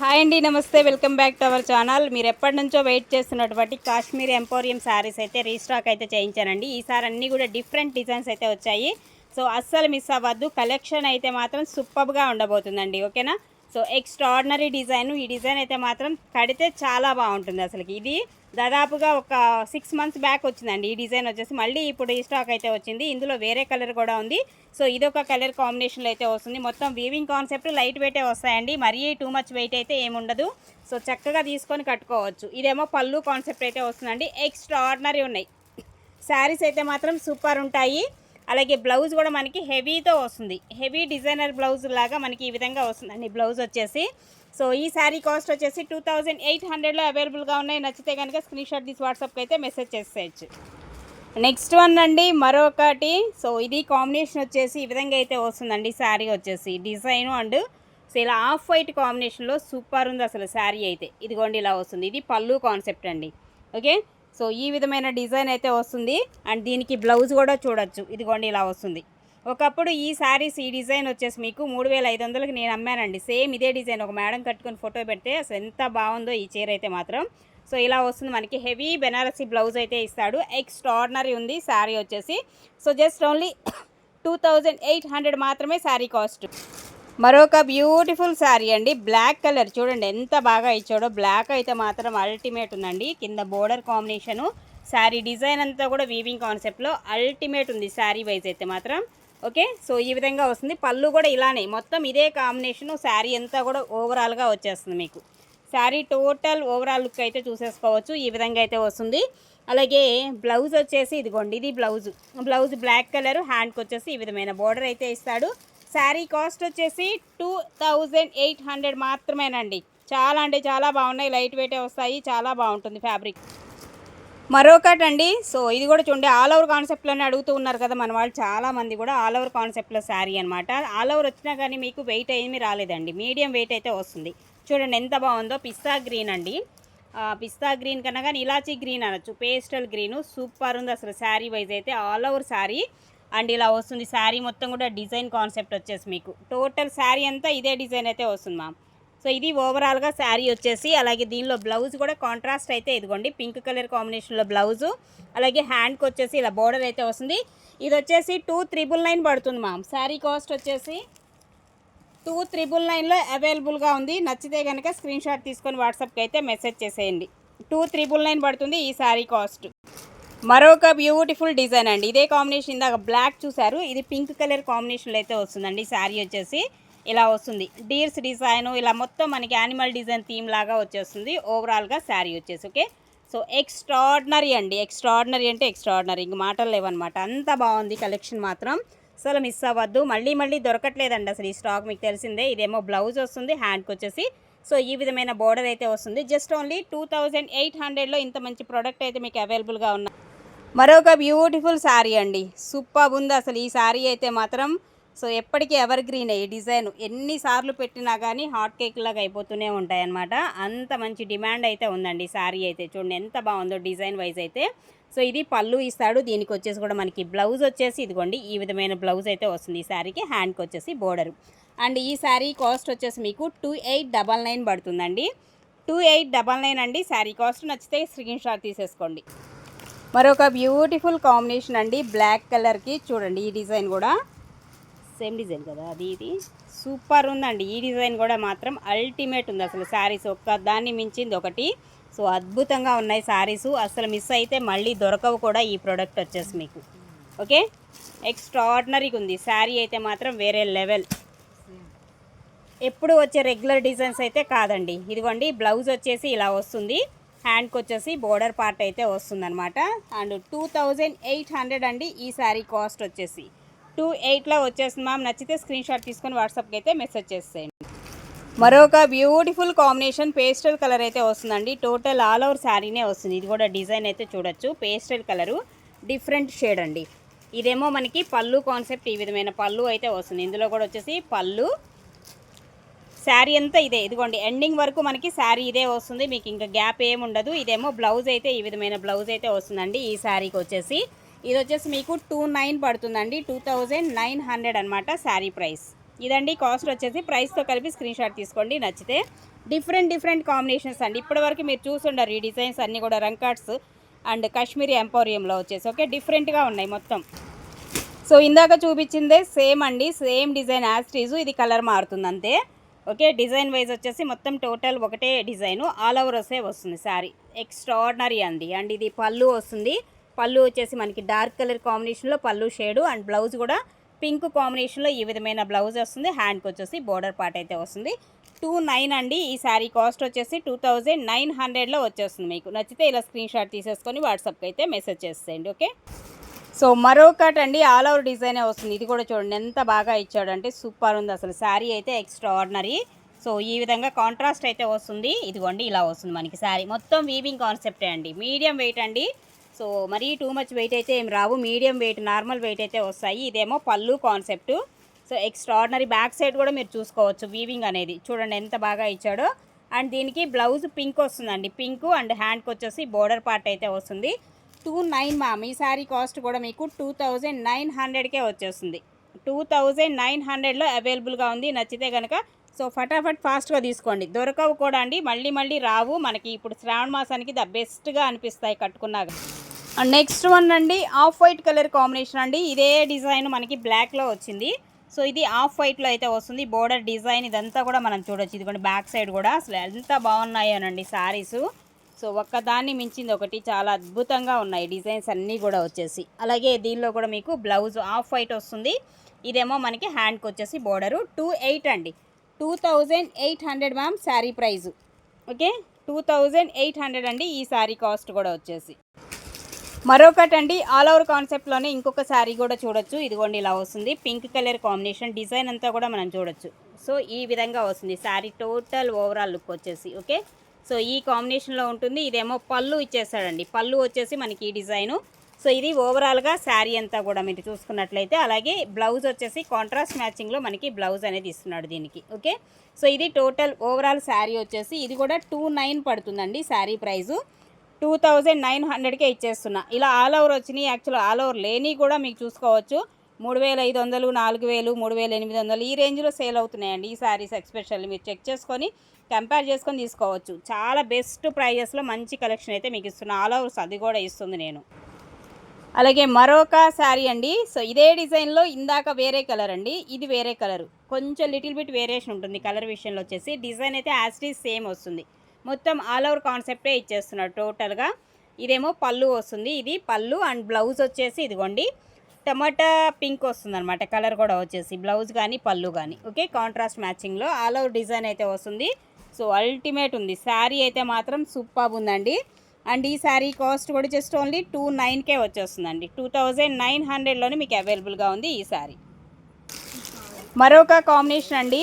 Hi అండి నమస్తే. Welcome back to our channel. మీరు ఎప్పటి నుంచో వెయిట్ చేస్తున్నటువంటి కాశ్మీర్ ఎంపోరియం శారీస్ అయితే రీస్టాక్ అయితే చేయించానండి. ఈసారి అన్నీ కూడా డిఫరెంట్ డిజైన్స్ అయితే వచ్చాయి. సో అస్సలు మిస్ అవ్వద్దు. కలెక్షన్ అయితే మాత్రం సూపర్గా ఉండబోతుందండి. ఓకేనా? So extraordinary design. ఈ డిజైన్ అయితే మాత్రం కడితే చాలా బాగుంటుంది అసలుకి. ఇది దాదాపుగా ఒక సిక్స్ మంత్స్ బ్యాక్ వచ్చిందండి. ఈ డిజైన్ వచ్చేసి మళ్ళీ ఇప్పుడు ఈ స్టాక్ అయితే వచ్చింది. ఇందులో వేరే కలర్ కూడా ఉంది. సో ఇదొక కలర్ కాంబినేషన్లో అయితే వస్తుంది. మొత్తం వీవింగ్ కాన్సెప్ట్ లైట్ వెయిటే వస్తాయండి. మరీ టూ మచ్ వెయిట్ అయితే ఏముండదు సో చక్కగా తీసుకొని కట్టుకోవచ్చు. ఇదేమో పళ్ళు కాన్సెప్ట్ అయితే వస్తుందండి. ఎక్స్ట్రాడినరీ ఉన్నాయి. శారీస్ అయితే మాత్రం సూపర్ ఉంటాయి. అలాగే బ్లౌజ్ కూడా మనకి హెవీతో వస్తుంది. హెవీ డిజైనర్ బ్లౌజ్ లాగా మనకి ఈ విధంగా వస్తుందండి బ్లౌజ్ వచ్చేసి. సో ఈ శారీ కాస్ట్ వచ్చేసి టూ థౌజండ్ ఎయిట్ హండ్రెడ్లో అవైలబుల్గా ఉన్నాయి. నచ్చితే కనుక స్క్రీన్ షాట్ తీసి వాట్సాప్కి అయితే మెసేజ్ చేసేయచ్చు. నెక్స్ట్ వన్ అండి మరొకటి. సో ఇది కాంబినేషన్ వచ్చేసి ఈ విధంగా అయితే వస్తుందండి శారీ వచ్చేసి. డిజైన్ అండ్ సో ఇలా ఆఫ్ వైట్ కాంబినేషన్లో సూపర్ ఉంది అసలు శారీ అయితే. ఇదిగోండి ఇలా వస్తుంది. ఇది పళ్ళు కాన్సెప్ట్ అండి. ఓకే? సో ఈ విధమైన డిజైన్ అయితే వస్తుంది. అండ్ దీనికి బ్లౌజ్ కూడా చూడొచ్చు. ఇదిగోండి ఇలా వస్తుంది. ఒకప్పుడు ఈ శారీస్ ఈ డిజైన్ వచ్చేసి మీకు మూడు వేల ఐదు వందలకి నేను అమ్మానండి. సేమ్ ఇదే డిజైన్. ఒక మేడం కట్టుకొని ఫోటో పెడితే అసలు ఎంత బాగుందో ఈ చీర అయితే మాత్రం. సో ఇలా వస్తుంది. మనకి హెవీ బెనారసీ బ్లౌజ్ అయితే ఇస్తాడు. ఎక్స్ట్రాడినరీ ఉంది శారీ వచ్చేసి. So just only two thousand eight hundred మాత్రమే శారీ కాస్ట్. మరొక బ్యూటిఫుల్ శారీ అండి. బ్లాక్ కలర్ చూడండి ఎంత బాగా ఇచ్చాడో. బ్లాక్ అయితే మాత్రం అల్టిమేట్ ఉందండి. కింద బోర్డర్ కాంబినేషను శారీ డిజైన్ అంతా కూడా వీవింగ్ కాన్సెప్ట్లో అల్టిమేట్ ఉంది శారీ వైజ్ అయితే మాత్రం. ఓకే సో ఈ విధంగా వస్తుంది. పళ్ళు కూడా ఇలానే. మొత్తం ఇదే కాంబినేషను శారీ అంతా కూడా ఓవరాల్గా వచ్చేస్తుంది మీకు. శారీ టోటల్ ఓవరాల్ లుక్ అయితే చూసేసుకోవచ్చు. ఈ విధంగా అయితే వస్తుంది. అలాగే బ్లౌజ్ వచ్చేసి ఇదిగోండి. ఇది బ్లౌజ్ బ్లౌజ్ బ్లాక్ కలర్ హ్యాండ్కి వచ్చేసి ఈ విధమైన బోర్డర్ అయితే ఇస్తాడు. శారీ కాస్ట్ వచ్చేసి టూ థౌజండ్ ఎయిట్ హండ్రెడ్ మాత్రమేనండి. చాలా అంటే చాలా బాగున్నాయి. లైట్ వెయిటే వస్తాయి. చాలా బాగుంటుంది ఫ్యాబ్రిక్. మరొకటి అండి సో ఇది కూడా చూడండి. ఆల్ ఓవర్ కాన్సెప్ట్లోనే అడుగుతూ ఉన్నారు కదా మన వాళ్ళు. చాలా మంది కూడా ఆల్ ఓవర్ కాన్సెప్ట్లో శారీ అనమాట ఆల్ ఓవర్ వచ్చినా కానీ మీకు వెయిట్ ఏమీ రాలేదండి. మీడియం వెయిట్ అయితే వస్తుంది. చూడండి ఎంత బాగుందో. పిస్తా గ్రీన్ అండి. పిస్తా గ్రీన్ కన్నా కానీ ఇలాచీ గ్రీన్ అనొచ్చు. Pastel green. సూపర్ ఉంది అసలు శారీ వైజ్ అయితే. All over sari. అండ్ ఇలా వస్తుంది. శారీ మొత్తం కూడా డిజైన్ కాన్సెప్ట్ వచ్చేసి మీకు. టోటల్ శారీ అంతా ఇదే డిజైన్ అయితే వస్తుంది మ్యామ్ సో ఇది ఓవరాల్గా శారీ వచ్చేసి అలాగే దీనిలో బ్లౌజ్ కూడా కాంట్రాస్ట్ అయితే ఇదిగోండి. పింక్ కలర్ కాంబినేషన్లో బ్లౌజు అలాగే హ్యాండ్కి వచ్చేసి ఇలా బోర్డర్ అయితే వస్తుంది. ఇది వచ్చేసి టూ త్రిబుల్ నైన్ పడుతుంది మ్యామ్ శారీ కాస్ట్ వచ్చేసి టూ త్రిబుల్ నైన్లో అవైలబుల్గా ఉంది. నచ్చితే కనుక స్క్రీన్ షాట్ తీసుకొని వాట్సాప్కి అయితే మెసేజ్ చేసేయండి. టూ త్రిబుల్ నైన్ పడుతుంది ఈ శారీ కాస్ట్. మరొక బ్యూటిఫుల్ డిజైన్ అండి. ఇదే కాంబినేషన్ ఇందాక బ్లాక్ చూసారు ఇది పింక్ కలర్ కాంబినేషన్లో అయితే వస్తుందండి. శారీ వచ్చేసి ఇలా వస్తుంది. డీర్స్ డిజైన్ ఇలా మొత్తం మనకి యానిమల్ డిజైన్ థీమ్ లాగా వచ్చేస్తుంది. ఓవరాల్గా శారీ వచ్చేసి ఓకే సో ఎక్స్ట్రాడినరీ అండి. ఎక్స్ట్రాడినరీ అంటే ఎక్స్ట్రాడినరీ ఇంక మాటలు లేవన్నమాట. అంత బాగుంది కలెక్షన్ మాత్రం. అసలు మిస్ అవ్వద్దు. మళ్ళీ మళ్ళీ దొరకట్లేదండి అసలు ఈ స్టాక్ మీకు తెలిసిందే. ఇదేమో బ్లౌజ్ వస్తుంది హ్యాండ్కి వచ్చేసి. సో ఈ విధమైన బోర్డర్ అయితే వస్తుంది. Just only two thousand eight హండ్రెడ్లో ఇంత మంచి ప్రోడక్ట్ అయితే మీకు అవైలబుల్గా ఉన్నాయి మరొక బ్యూటిఫుల్ శారీ అండి. సూపర్ ఉంది అసలు ఈ శారీ అయితే మాత్రం. సో ఎప్పటికీ ఎవర్ గ్రీన్ ఈ డిజైన్ ఎన్నిసార్లు పెట్టినా కానీ హాట్ కేక్ లాగా అయిపోతూనే ఉంటాయి అన్నమాట అంత మంచి డిమాండ్ అయితే ఉందండి శారీ అయితే. చూడండి ఎంత బాగుందో డిజైన్ వైజ్ అయితే. సో ఇది పళ్ళు ఇస్తాడు. దీనికి వచ్చేసి కూడా మనకి బ్లౌజ్ వచ్చేసి ఇదిగోండి ఈ విధమైన బ్లౌజ్ అయితే వస్తుంది ఈ శారీకి హ్యాండ్కి వచ్చేసి బోర్డర్ అండ్ ఈ శారీ కాస్ట్ వచ్చేసి మీకు టూ ఎయిట్ డబల్ నైన్ పడుతుందండి. టూ ఎయిట్ డబల్ నైన్ అండి. శారీ కాస్ట్ నచ్చితే స్క్రీన్ షాట్ తీసేసుకోండి. మరొక బ్యూటిఫుల్ కాంబినేషన్ అండి. బ్లాక్ కలర్కి చూడండి ఈ డిజైన్ కూడా. సేమ్ డిజైన్ కదా అది ఇది? సూపర్ ఉందండి. ఈ డిజైన్ కూడా మాత్రం అల్టిమేట్ ఉంది అసలు శారీస్ ఒక్క దాన్ని మించింది ఒకటి. సో అద్భుతంగా ఉన్నాయి శారీస్ అసలు మిస్ అయితే మళ్ళీ దొరకవు కూడా ఈ ప్రోడక్ట్ వచ్చేసి మీకు. ఓకే ఎక్స్ట్రాడినరీగా ఉంది. శారీ అయితే మాత్రం వేరే లెవెల్ ఎప్పుడు వచ్చే రెగ్యులర్ డిజైన్స్ అయితే కాదండి. ఇదిగోండి బ్లౌజ్ వచ్చేసి ఇలా వస్తుంది. హ్యాండ్కి వచ్చేసి బోర్డర్ పార్ట్ అయితే వస్తుందన్నమాట. And two thousand eight hundred అండి ఈ శారీ కాస్ట్ వచ్చేసి. టూ ఎయిట్లో వచ్చేసింది మ్యామ్. నచ్చితే స్క్రీన్ షాట్ తీసుకొని వాట్సాప్కి అయితే మెసేజ్ చేసేయండి. మరొక బ్యూటిఫుల్ కాంబినేషన్ పేస్టల్ కలర్ అయితే వస్తుందండి. టోటల్ ఆల్ ఓవర్ శారీనే వస్తుంది. ఇది కూడా డిజైన్ అయితే చూడొచ్చు. పేస్టల్ కలరు డిఫరెంట్ షేడ్ అండి. ఇదేమో మనకి పళ్ళు కాన్సెప్ట్ ఈ విధమైన పళ్ళు అయితే వస్తుంది. ఇందులో కూడా వచ్చేసి పళ్ళు శారీ అంతా ఇదే. ఇదిగోండి ఎండింగ్ వరకు మనకి శారీ ఇదే వస్తుంది. మీకు ఇంకా గ్యాప్ ఏమి ఉండదు. ఇదేమో బ్లౌజ్ అయితే ఈ విధమైన బ్లౌజ్ అయితే వస్తుందండి ఈ శారీకి వచ్చేసి. ఇది వచ్చేసి మీకు టూ నైన్ పడుతుందండి. టూ థౌజండ్ నైన్ హండ్రెడ్ అనమాట శారీ ప్రైస్. ఇదండి కాస్ట్ వచ్చేసి ప్రైస్తో కలిపి స్క్రీన్ షాట్ తీసుకోండి. నచ్చితే డిఫరెంట్ డిఫరెంట్ కాంబినేషన్స్ అండి. ఇప్పటివరకు మీరు చూసుండారు ఈ డిజైన్స్ అన్నీ కూడా రంకాట్స్ అండ్ కాశ్మీరీ ఎంపోరియంలో వచ్చేసి. ఓకే డిఫరెంట్గా ఉన్నాయి మొత్తం. సో ఇందాక చూపించిందే సేమ్ అండి. సేమ్ డిజైన్ యాస్ట్రీజు ఇది కలర్ మారుతుంది అంతే ఓకే డిజైన్ వైజ్ వచ్చేసి మొత్తం టోటల్ ఒకటే డిజైను. ఆల్ ఓవర్ వస్తే వస్తుంది శారీ. ఎక్స్ట్రాడినరీ అండి. అండ్ ఇది పళ్ళు వస్తుంది. పళ్ళు వచ్చేసి మనకి డార్క్ కలర్ కాంబినేషన్లో పళ్ళు షేడు అండ్ బ్లౌజ్ కూడా పింక్ కాంబినేషన్లో ఈ విధమైన బ్లౌజ్ వస్తుంది. హ్యాండ్కి వచ్చేసి బోర్డర్ పార్ట్ అయితే వస్తుంది. టూ నైన్ అండి. ఈ శారీ కాస్ట్ వచ్చేసి టూ థౌజండ్ నైన్ హండ్రెడ్లో వచ్చేస్తుంది మీకు. నచ్చితే ఇలా స్క్రీన్ షాట్ తీసేసుకొని వాట్సాప్కి అయితే మెసేజ్ చేసేయండి. ఓకే? సో మరొకటి అండి ఆల్ ఓవర్ డిజైనే వస్తుంది. ఇది కూడా చూడండి ఎంత బాగా ఇచ్చాడంటే సూపర్ ఉంది అసలు. శారీ అయితే ఎక్స్ట్రా ఆర్డినరీ సో ఈ విధంగా కాంట్రాస్ట్ అయితే వస్తుంది. ఇదిగోండి ఇలా వస్తుంది మనకి శారీ. మొత్తం వీవింగ్ కాన్సెప్టే అండి. మీడియం వెయిట్ అండి. సో మరీ టూ మచ్ వెయిట్ అయితే ఏం రావు. మీడియం వెయిట్ నార్మల్ వెయిట్ అయితే వస్తాయి. ఇదేమో పళ్ళు concept so extraordinary back side కూడా మీరు చూసుకోవచ్చు వీవింగ్ అనేది. చూడండి ఎంత బాగా ఇచ్చాడో. అండ్ దీనికి బ్లౌజ్ పింక్ వస్తుందండి. పింక్ అండ్ హ్యాండ్కి వచ్చేసి బోర్డర్ పార్ట్ అయితే వస్తుంది. టూ నైన్ మ్యామ్ ఈ శారీ కాస్ట్ కూడా మీకు టూ థౌజండ్ నైన్ హండ్రెడ్కే వచ్చేస్తుంది. టూ థౌజండ్ నైన్ హండ్రెడ్లో అవైలబుల్గా ఉంది. నచ్చితే కనుక సో ఫటాఫట్ ఫాస్ట్గా తీసుకోండి. దొరకవు కూడా అండి. మళ్ళీ మళ్ళీ రావు. మనకి ఇప్పుడు శ్రావణ మాసానికి ద బెస్ట్గా అనిపిస్తాయి కట్టుకున్నాక నెక్స్ట్ వన్ అండి ఆఫ్ వైట్ కలర్ కాంబినేషన్ అండి. ఇదే డిజైన్ మనకి బ్లాక్లో వచ్చింది. సో ఇది ఆఫ్ వైట్లో అయితే వస్తుంది. బోర్డర్ డిజైన్ ఇదంతా కూడా మనం చూడొచ్చు. ఇదిగోండి బ్యాక్ సైడ్ కూడా. అసలు ఎంత బాగున్నాయోనండి శారీసు సో ఒక్కదాన్ని మించింది ఒకటి చాలా అద్భుతంగా ఉన్నాయి. డిజైన్స్ అన్నీ కూడా వచ్చేసి. అలాగే దీనిలో కూడా మీకు బ్లౌజ్ ఆఫ్ వైట్ వస్తుంది. ఇదేమో మనకి హ్యాండ్కి వచ్చేసి బోర్డరు టూ ఎయిట్ అండి. Two thousand eight hundred ma'am sari price okay? Two thousand eight hundred అండి ఈ శారీ కాస్ట్ కూడా వచ్చేసి. మరొకటి అండి ఆల్ ఓవర్ కాన్సెప్ట్లోనే ఇంకొక శారీ కూడా చూడొచ్చు. ఇదిగోండి ఇలా వస్తుంది. పింక్ కలర్ కాంబినేషన్ డిజైన్ అంతా కూడా మనం చూడొచ్చు. సో ఈ విధంగా వస్తుంది. శారీ టోటల్ ఓవరాల్ లుక్ వచ్చేసి. ఓకే? సో ఈ కాంబినేషన్లో ఉంటుంది. ఇదేమో పళ్ళు ఇచ్చేసాడండి. పళ్ళు వచ్చేసి మనకి ఈ డిజైను. సో ఇది ఓవరాల్గా శారీ అంతా కూడా మీరు చూసుకున్నట్లయితే అలాగే బ్లౌజ్ వచ్చేసి కాంట్రాస్ట్ మ్యాచింగ్లో మనకి బ్లౌజ్ అనేది ఇస్తున్నాడు దీనికి. ఓకే? సో ఇది టోటల్ ఓవరాల్ శారీ వచ్చేసి ఇది కూడా టూ నైన్ పడుతుందండి sari price. Two thousand nine హండ్రెడ్కే ఇచ్చేస్తున్నా. ఇలా ఆల్ ఓవర్ వచ్చినాయి. యాక్చువల్ ఆల్ ఓవర్ లేని కూడా మీకు చూసుకోవచ్చు. మూడు వేల ఐదు వందలు నాలుగు వేలు మూడు వేల ఎనిమిది వందలు ఈ రేంజ్లో సేల్ అవుతున్నాయండి ఈ శారీస్ ఎక్స్పెషల్ మీరు చెక్ చేసుకొని కంపేర్ చేసుకొని తీసుకోవచ్చు. చాలా బెస్ట్ ప్రైజెస్లో మంచి కలెక్షన్ అయితే మీకు ఇస్తున్నా. ఆల్ ఓవర్స్ అది కూడా ఇస్తుంది నేను. అలాగే మరొక శారీ అండి. సో ఇదే డిజైన్లో ఇందాక వేరే కలర్ అండి. ఇది వేరే కలర్. కొంచెం లిటిల్ బిట్ వేరియేషన్ ఉంటుంది కలర్ విషయంలో వచ్చేసి. డిజైన్ అయితే యాస్టీ సేమ్ వస్తుంది. మొత్తం ఆల్ ఓవర్ కాన్సెప్టే ఇచ్చేస్తున్నారు టోటల్గా. ఇదేమో పళ్ళు వస్తుంది. ఇది పళ్ళు అండ్ బ్లౌజ్ వచ్చేసి ఇదిగోండి. టమాటా పింక్ వస్తుంది అనమాట కలర్ కూడా వచ్చేసి బ్లౌజ్ కానీ పళ్ళు కానీ ఓకే కాంట్రాస్ట్ మ్యాచింగ్లో ఆల్ ఓవర్ డిజైన్ అయితే వస్తుంది. సో అల్టిమేట్ ఉంది. శారీ అయితే మాత్రం సూపర్ ఉందండి. అండ్ ఈ శారీ కాస్ట్ కూడా జస్ట్ ఓన్లీ టూ నైన్కే వచ్చేస్తుందండి. టూ థౌజండ్ నైన్ హండ్రెడ్లోనే మీకు అవైలబుల్గా ఉంది ఈ శారీ. మరొక కాంబినేషన్ అండి.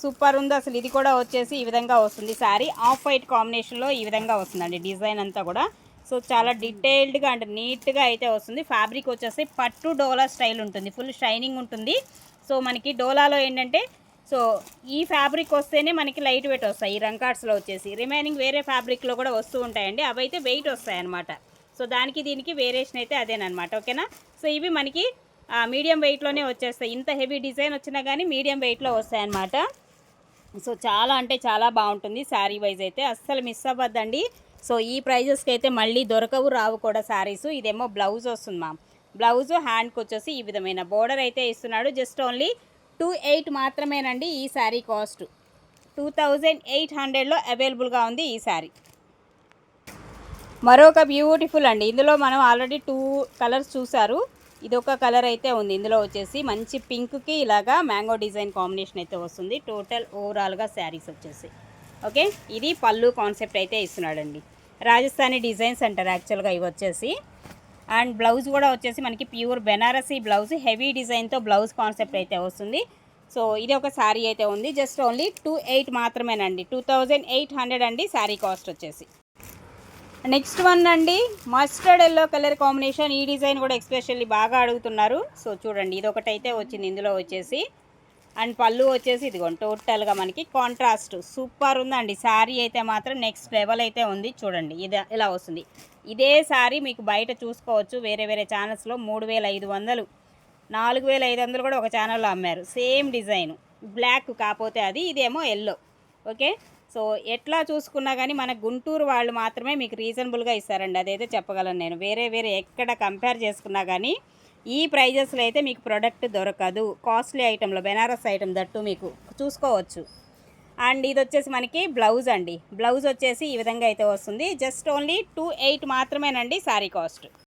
సూపర్ ఉంది అసలు. ఇది కూడా వచ్చేసి ఈ విధంగా వస్తుంది. శారీ ఆఫ్ వైట్ కాంబినేషన్లో ఈ విధంగా వస్తుందండి. డిజైన్ అంతా కూడా. సో చాలా డీటెయిల్డ్గా అండ్ నీట్గా అయితే వస్తుంది. ఫ్యాబ్రిక్ వచ్చేసి పట్టు డోలా స్టైల్ ఉంటుంది. ఫుల్ షైనింగ్ ఉంటుంది. సో మనకి డోలాలో ఏంటంటే సో ఈ ఫ్యాబ్రిక్ వస్తేనే మనకి లైట్ వెయిట్ వస్తాయి. ఈ రంకార్డ్స్లో వచ్చేసి రిమైనింగ్ వేరే ఫ్యాబ్రిక్లో కూడా వస్తూ ఉంటాయండి. అవి అయితే వెయిట్ వస్తాయి అనమాట సో దానికి దీనికి వేరియేషన్ అయితే అదేనమాట ఓకేనా? సో ఇవి మనకి మీడియం వెయిట్లోనే వచ్చేస్తాయి. ఇంత హెవీ డిజైన్ వచ్చినా కానీ మీడియం వెయిట్లో వస్తాయన్నమాట సో చాలా అంటే చాలా బాగుంటుంది. శారీ వైజ్ అయితే అస్సలు మిస్ అవ్వద్దండి. సో ఈ ప్రైజెస్కి అయితే మళ్ళీ దొరకవు రావు కూడా శారీస్. ఇదేమో బ్లౌజ్ వస్తుంది మ్యామ్ బ్లౌజ్ హ్యాండ్కి వచ్చేసి ఈ విధమైన బోర్డర్ అయితే ఇస్తున్నాడు. జస్ట్ ఓన్లీ టూ ఎయిట్ మాత్రమేనండి ఈ sari cost. Two thousand eight హండ్రెడ్లో అవైలబుల్గా ఉంది ఈ శారీ. మరొక బ్యూటిఫుల్ అండి. ఇందులో మనం ఆల్రెడీ టూ కలర్స్ చూసారు ఇది ఒక కలర్ అయితే ఉంది. ఇందులో వచ్చేసి మంచి పింక్కి ఇలాగా మ్యాంగో డిజైన్ కాంబినేషన్ అయితే వస్తుంది. టోటల్ ఓవరాల్గా శారీస్ వచ్చేసి. ఓకే? ఇది పళ్ళు కాన్సెప్ట్ అయితే ఇస్తున్నాడండి. రాజస్థానీ డిజైన్స్ అంటారు యాక్చువల్గా ఇవి వచ్చేసి. అండ్ బ్లౌజ్ కూడా వచ్చేసి మనకి ప్యూర్ బెనారసీ బ్లౌజ్ హెవీ డిజైన్తో బ్లౌజ్ కాన్సెప్ట్ అయితే వస్తుంది. సో ఇది ఒక శారీ అయితే ఉంది. జస్ట్ ఓన్లీ టూ ఎయిట్ మాత్రమేనండి. టూ థౌజండ్ ఎయిట్ హండ్రెడ్ అండి శారీ కాస్ట్ వచ్చేసి. నెక్స్ట్ వన్ అండి మస్టర్డ్ ఎల్లో కలర్ కాంబినేషన్. ఈ డిజైన్ కూడా ఎక్స్పెషల్లీ బాగా అడుగుతున్నారు. సో చూడండి ఇది ఒకటైతే వచ్చింది. ఇందులో వచ్చేసి అండ్ పళ్ళు వచ్చేసి ఇదిగోండి టోటల్గా మనకి కాంట్రాస్ట్. సూపర్ ఉందండి. శారీ అయితే మాత్రం నెక్స్ట్ లెవెల్ అయితే ఉంది. చూడండి ఇది ఇలా వస్తుంది. ఇదే శారీ మీకు బయట చూసుకోవచ్చు. వేరే వేరే ఛానల్స్లో మూడు వేల ఐదు వందలు నాలుగు వేల ఐదు వందలు కూడా ఒక ఛానల్లో అమ్మారు. Same design. బ్లాక్ కాకపోతే అది ఇదేమో ఎల్లో. ఓకే? సో ఎట్లా చూసుకున్నా కానీ మన గుంటూరు వాళ్ళు మాత్రమే మీకు రీజనబుల్గా ఇస్తారండి. అదైతే చెప్పగలను నేను. వేరే వేరే ఎక్కడ కంపేర్ చేసుకున్నా కానీ ఈ ప్రైజెస్లో అయితే మీకు ప్రోడక్ట్ దొరకదు. కాస్ట్లీ ఐటెంలో బెనారస్ ఐటెం దట్టు మీకు చూసుకోవచ్చు. అండ్ ఇది వచ్చేసి మనకి బ్లౌజ్ అండి. బ్లౌజ్ వచ్చేసి ఈ విధంగా అయితే వస్తుంది. జస్ట్ ఓన్లీ టూ ఎయిట్ మాత్రమేనండి శారీ కాస్ట్.